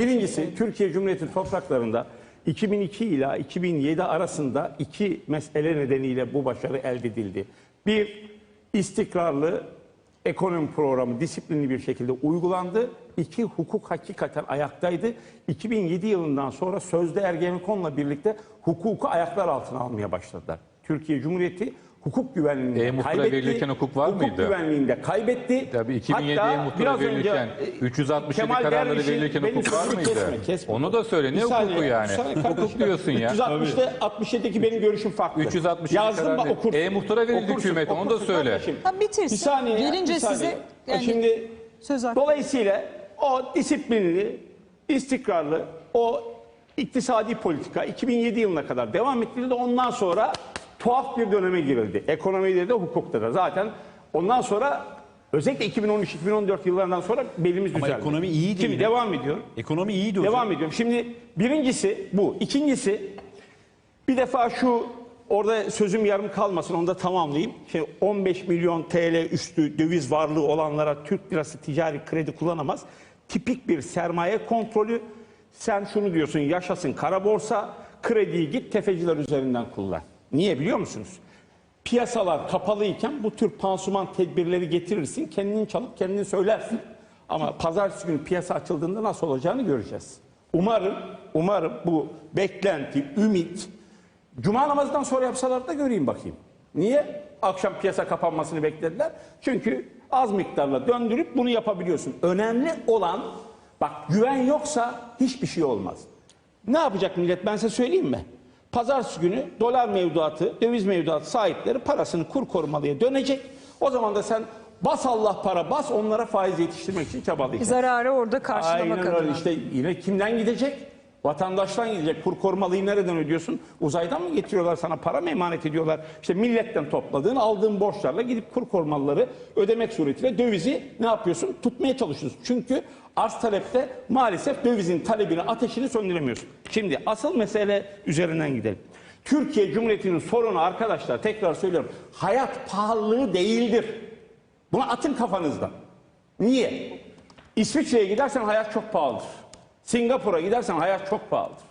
Birincisi Türkiye Cumhuriyeti topraklarında 2002 ila 2007 arasında iki mesele nedeniyle bu başarı elde edildi. Bir, istikrarlı ekonomi programı disiplinli bir şekilde uygulandı. İki, hukuk hakikaten ayaktaydı. 2007 yılından sonra sözde Ergenekon'la birlikte hukuku ayaklar altına almaya başladılar. Türkiye Cumhuriyeti hukuk güvenliğini E-muhtıra kaybetti. verilirken hukuk var hukuk mıydı? güvenliğinde kaybetti. Tabii 2007'ye Hatta muhtıra önce, verilirken, e, 367 Kemal kararları Derviş'in- verilirken hukuk var mıydı? Kesme, kesme. Onu da söyle. Ne Bir hukuku saniye, yani? saniye Hukuk diyorsun ya. 360'da 67'deki benim görüşüm farklı. 367 Yazdım bak okursun. E-muhtıra verildi Okursun, hükümete, onu da söyle. kardeşim. Ha, bitirsin. Bir saniye. Gelince bir saniye. size, Ya yani Şimdi söz hakkı. dolayısıyla o disiplinli, istikrarlı, o iktisadi politika 2007 yılına kadar devam ettirildi. Ondan sonra tuhaf bir döneme girildi. Ekonomide de hukukta da. Zaten ondan sonra özellikle 2013-2014 yıllarından sonra belimiz Ama düzeldi. ekonomi iyiydi Şimdi yine. devam ediyorum. Ekonomi iyiydi hocam. Devam ediyorum. Şimdi birincisi bu. İkincisi bir defa şu orada sözüm yarım kalmasın onu da tamamlayayım. Şimdi 15 milyon TL üstü döviz varlığı olanlara Türk lirası ticari kredi kullanamaz. Tipik bir sermaye kontrolü. Sen şunu diyorsun yaşasın kara borsa krediyi git tefeciler üzerinden kullan. Niye biliyor musunuz? Piyasalar kapalıyken bu tür pansuman tedbirleri getirirsin. Kendini çalıp kendini söylersin. Ama pazartesi günü piyasa açıldığında nasıl olacağını göreceğiz. Umarım, umarım bu beklenti, ümit Cuma namazından sonra yapsalar da göreyim bakayım. Niye? Akşam piyasa kapanmasını beklediler. Çünkü az miktarla döndürüp bunu yapabiliyorsun. Önemli olan bak güven yoksa hiçbir şey olmaz. Ne yapacak millet ben size söyleyeyim mi? Pazartesi günü dolar mevduatı, döviz mevduatı sahipleri parasını kur korumalıya dönecek. O zaman da sen bas Allah para bas onlara faiz yetiştirmek için çabalayacaksın. Zararı orada karşılamak Aynen adına. öyle işte yine kimden gidecek? Vatandaştan gidecek. Kur korumalıyı nereden ödüyorsun? Uzaydan mı getiriyorlar sana para mı emanet ediyorlar? İşte milletten topladığın aldığın borçlarla gidip kur korumalıları ödemek suretiyle dövizi ne yapıyorsun? Tutmaya çalışıyorsun. Çünkü arz talepte maalesef dövizin talebini ateşini söndüremiyorsun. Şimdi asıl mesele üzerinden gidelim. Türkiye Cumhuriyeti'nin sorunu arkadaşlar tekrar söylüyorum. Hayat pahalılığı değildir. Bunu atın kafanızdan. Niye? İsviçre'ye gidersen hayat çok pahalıdır. Singapur'a gidersen hayat çok pahalıdır.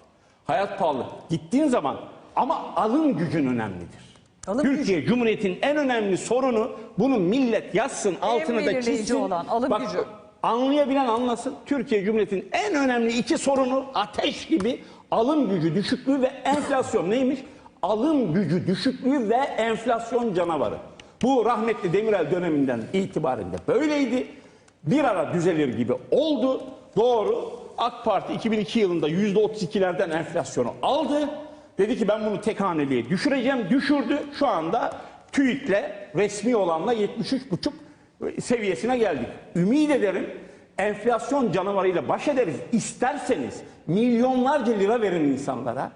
Hayat pahalı. Gittiğin zaman ama alım gücün önemlidir. Alım Türkiye Cumhuriyeti'nin en önemli sorunu bunu millet yazsın altına da çizsin. olan alım Bak, gücü. Anlayabilen anlasın. Türkiye Cumhuriyeti'nin en önemli iki sorunu ateş gibi alım gücü düşüklüğü ve enflasyon. Neymiş? Alım gücü düşüklüğü ve enflasyon canavarı. Bu rahmetli Demirel döneminden itibaren de böyleydi. Bir ara düzelir gibi oldu. Doğru. AK Parti 2002 yılında %32'lerden enflasyonu aldı. Dedi ki ben bunu tek haneliğe düşüreceğim. Düşürdü. Şu anda TÜİK'le resmi olanla 73,5 seviyesine geldik. Ümit ederim enflasyon canavarıyla baş ederiz. İsterseniz milyonlarca lira verin insanlara.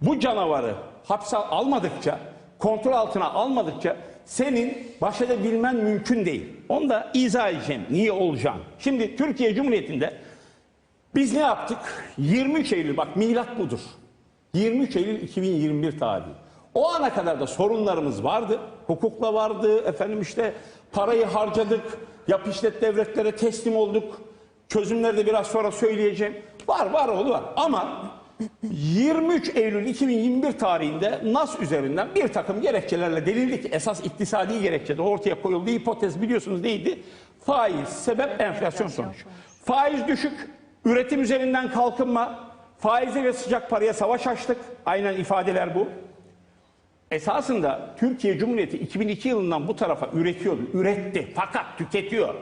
Bu canavarı hapse almadıkça, kontrol altına almadıkça senin baş edebilmen mümkün değil. Onu da izah edeceğim. Niye olacağını. Şimdi Türkiye Cumhuriyeti'nde biz ne yaptık? 23 Eylül bak milat budur. 23 Eylül 2021 tarihi. O ana kadar da sorunlarımız vardı. Hukukla vardı. Efendim işte parayı harcadık. Yap işlet devletlere teslim olduk. Çözümleri de biraz sonra söyleyeceğim. Var var oğlu var. Ama 23 Eylül 2021 tarihinde NAS üzerinden bir takım gerekçelerle denildi ki esas iktisadi gerekçe de ortaya koyuldu. Hipotez biliyorsunuz neydi? Faiz, sebep enflasyon sonuç. Faiz düşük, üretim üzerinden kalkınma, faize ve sıcak paraya savaş açtık. Aynen ifadeler bu. Esasında Türkiye Cumhuriyeti 2002 yılından bu tarafa üretiyordu. Üretti fakat tüketiyor.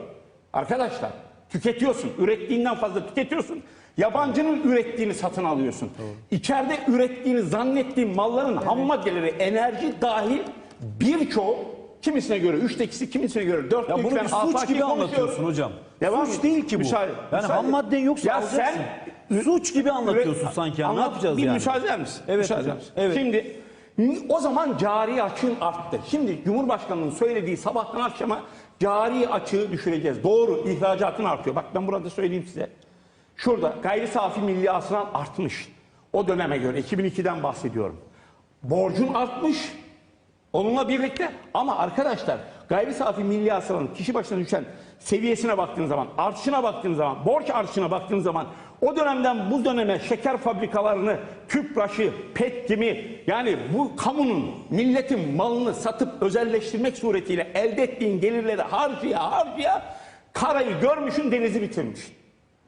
Arkadaşlar tüketiyorsun. Ürettiğinden fazla tüketiyorsun. Yabancının ürettiğini satın alıyorsun. İçeride ürettiğini zannettiğin malların ham maddeleri enerji dahil birçoğu kimisine göre üçte ikisi kimisine göre dörtte Ya üçü. bunu bir suç gibi anlatıyorsun hocam. Devam suç değil ki bu. Müsaade, yani müsaade. ham madden yoksa Ya alacaksın. sen suç gibi anlatıyorsun Üret- sanki. Ya. Ne Anlat- yapacağız bir yani? müsaade eder misin? Evet Müsaade hocam, eder misin? evet. Şimdi o zaman cari açığın arttı. Şimdi Cumhurbaşkanı'nın söylediği sabahtan akşama cari açığı düşüreceğiz. Doğru ihracatın artıyor. Bak ben burada söyleyeyim size. Şurada gayri safi milli hasılan artmış. O döneme göre 2002'den bahsediyorum. Borcun artmış. Onunla birlikte ama arkadaşlar gayri safi milli hasılanın kişi başına düşen seviyesine baktığınız zaman, artışına baktığınız zaman, borç artışına baktığınız zaman O dönemden bu döneme şeker fabrikalarını, tüpraşı, petkimi yani bu kamunun milletin malını satıp özelleştirmek suretiyle elde ettiğin gelirleri harcaya harcaya karayı görmüşün denizi bitirmişsin.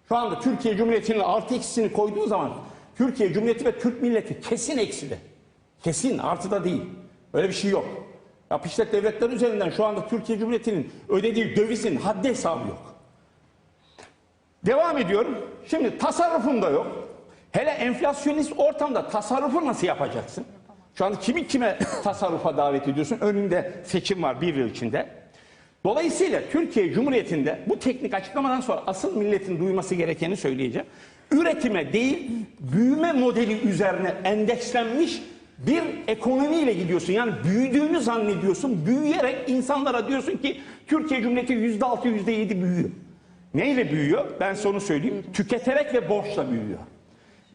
Şu anda Türkiye Cumhuriyeti'nin artı eksisini koyduğu zaman Türkiye Cumhuriyeti ve Türk milleti kesin ekside. Kesin artıda değil. Öyle bir şey yok. Ya işlet devletler üzerinden şu anda Türkiye Cumhuriyeti'nin ödediği dövizin haddi hesabı yok. Devam ediyorum. Şimdi tasarrufun da yok. Hele enflasyonist ortamda tasarrufu nasıl yapacaksın? Şu anda kimi kime tasarrufa davet ediyorsun? Önünde seçim var bir yıl içinde. Dolayısıyla Türkiye Cumhuriyeti'nde bu teknik açıklamadan sonra asıl milletin duyması gerekeni söyleyeceğim. Üretime değil, büyüme modeli üzerine endekslenmiş bir ekonomiyle gidiyorsun. Yani büyüdüğünü zannediyorsun. Büyüyerek insanlara diyorsun ki Türkiye Cumhuriyeti yüzde altı, yüzde yedi büyüyor. Neyle büyüyor? Ben size onu söyleyeyim. Tüketerek ve borçla büyüyor.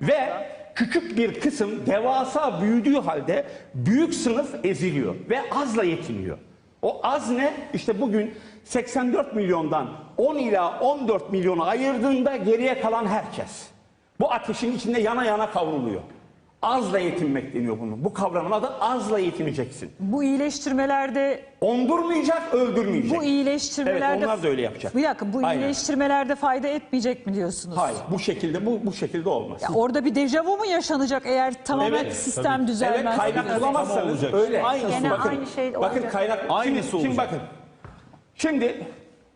Ve küçük bir kısım devasa büyüdüğü halde büyük sınıf eziliyor ve azla yetiniyor. O az ne? İşte bugün 84 milyondan 10 ila 14 milyonu ayırdığında geriye kalan herkes. Bu ateşin içinde yana yana kavruluyor. Azla yetinmek deniyor bunun. Bu kavramın adı azla yetineceksin. Bu iyileştirmelerde Ondurmayacak, öldürmeyecek. bu iyileştirmelerde Evet, onlar da öyle yapacak. Bir dakika bu Aynen. iyileştirmelerde fayda etmeyecek mi diyorsunuz? Hayır, bu şekilde bu bu şekilde olmaz. Ya orada bir dejavu mu yaşanacak eğer tamamen Evet, sistem Evet düzelmez? kaynak diyorsunuz? bulamazsanız olacak. öyle. Aynısı Bakın, olacak. aynı şey Bakın olacak. kaynak Aynısı şimdi, şimdi olacak. bakın. Şimdi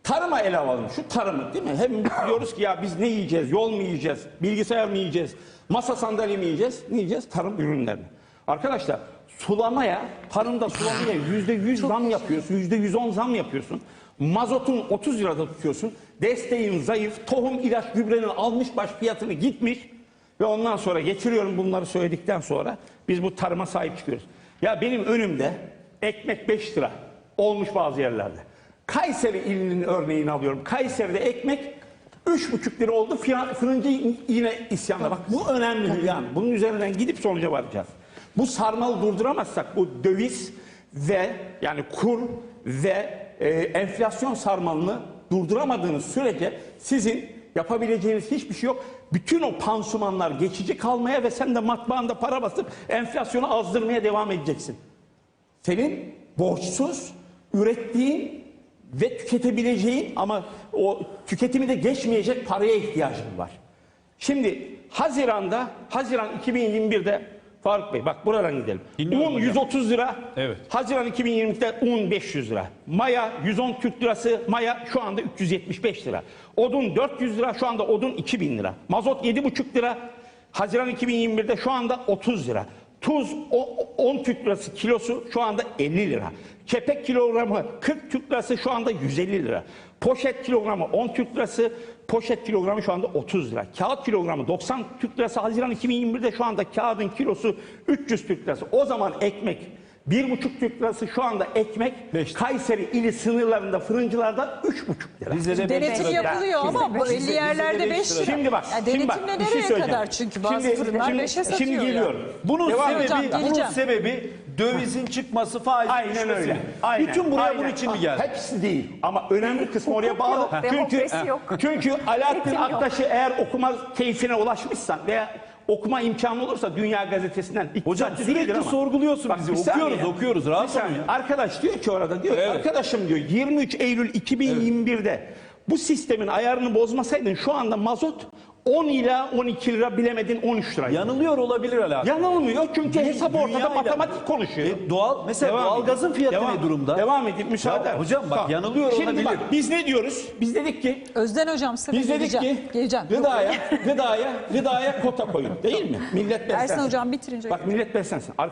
tarıma ele alalım. Şu tarımı değil mi? Hem diyoruz ki ya biz ne yiyeceğiz? Yol mu yiyeceğiz? Bilgisayar mı yiyeceğiz? Masa sandalye mi yiyeceğiz? Ne yiyeceğiz? Tarım ürünlerini. Arkadaşlar sulamaya, tarımda sulamaya yüzde yüz zam yapıyorsun. Yüzde yüz on zam yapıyorsun. Mazotun 30 lirada tutuyorsun. Desteğin zayıf. Tohum, ilaç, gübrenin almış baş fiyatını gitmiş. Ve ondan sonra getiriyorum bunları söyledikten sonra biz bu tarıma sahip çıkıyoruz. Ya benim önümde ekmek 5 lira olmuş bazı yerlerde. Kayseri ilinin örneğini alıyorum. Kayseri'de ekmek 3,5 lira oldu. Fiyat- Fırıncı yine isyanda. Bak bu önemli yani. Bunun üzerinden gidip sonuca varacağız. Bu sarmalı durduramazsak bu döviz ve yani kur ve e, enflasyon sarmalını durduramadığınız sürece sizin yapabileceğiniz hiçbir şey yok. Bütün o pansumanlar geçici kalmaya ve sen de matbaanda para basıp enflasyonu azdırmaya devam edeceksin. Senin borçsuz ürettiğin ve tüketebileceğin ama o tüketimi de geçmeyecek paraya ihtiyacın var. Şimdi Haziran'da, Haziran 2021'de Faruk Bey bak buradan gidelim. Dinliyorum Un hocam. 130 lira. Evet. Haziran 2020'de un 500 lira. Maya 110 Türk lirası. Maya şu anda 375 lira. Odun 400 lira. Şu anda odun 2000 lira. Mazot 7,5 lira. Haziran 2021'de şu anda 30 lira. Tuz o- 10 Türk lirası kilosu şu anda 50 lira. Kepek kilogramı 40 Türk lirası şu anda 150 lira. Poşet kilogramı 10 Türk lirası, poşet kilogramı şu anda 30 lira. Kağıt kilogramı 90 Türk lirası. Haziran 2021'de şu anda kağıdın kilosu 300 Türk lirası. O zaman ekmek bir buçuk Türk lirası şu anda ekmek Beş. Kayseri ili sınırlarında fırıncılarda üç buçuk lira. Rize'de beş Denetim lira. yapılıyor ama bu belli Rize'de yerlerde beş 5 lira. Şimdi bak, Ya şimdi bak, denetimle bir şey nereye söyleyeceğim. kadar çünkü bazı Şimdi- fırınlar şimdi- 5'e satıyor Şimdi ya. geliyorum. Bunun Devam sebebi, hocam, bunun geleceğim. sebebi dövizin çıkması, faizin Aynen düşmesi. öyle. Aynen. Bütün buraya Aynen. bunun için mi geldi? Hepsi değil. Ama önemli kısmı oraya bağlı. yok, çünkü demokrasi yok. çünkü Alaaddin Eğitim yok. Aktaş'ı eğer okuma keyfine ulaşmışsan veya okuma imkanı olursa Dünya Gazetesi'nden Hocam iktisatçı sürekli ama. sorguluyorsun Bak, bizi. bir saniye. Okuyoruz, okuyoruz. Rahat Bir saniye. olun ya. Arkadaş diyor ki orada diyor ki, Evet. arkadaşım diyor 23 Eylül 2021'de bu sistemin ayarını bozmasaydın şu anda mazot 10 ila 12 lira bilemedin 13 lira. Yanılıyor olabilir alakalı. Yanılmıyor çünkü hesap ortada Dünyayla- matematik konuşuyor. E, doğal, mesela Devam doğalgazın edin. fiyatı Devam- ne durumda? Devam edin müsaade. Ya hocam bak yanılıyor Şimdi olabilir. bak biz ne diyoruz? Biz dedik ki Özden hocam size biz dedik geleceğim. ki Geleceğim. gıdaya gıdaya gıdaya kota koyun değil mi? Millet beslensin. Ersin hocam bitirince. Bak millet beslensin. Arkadaşlar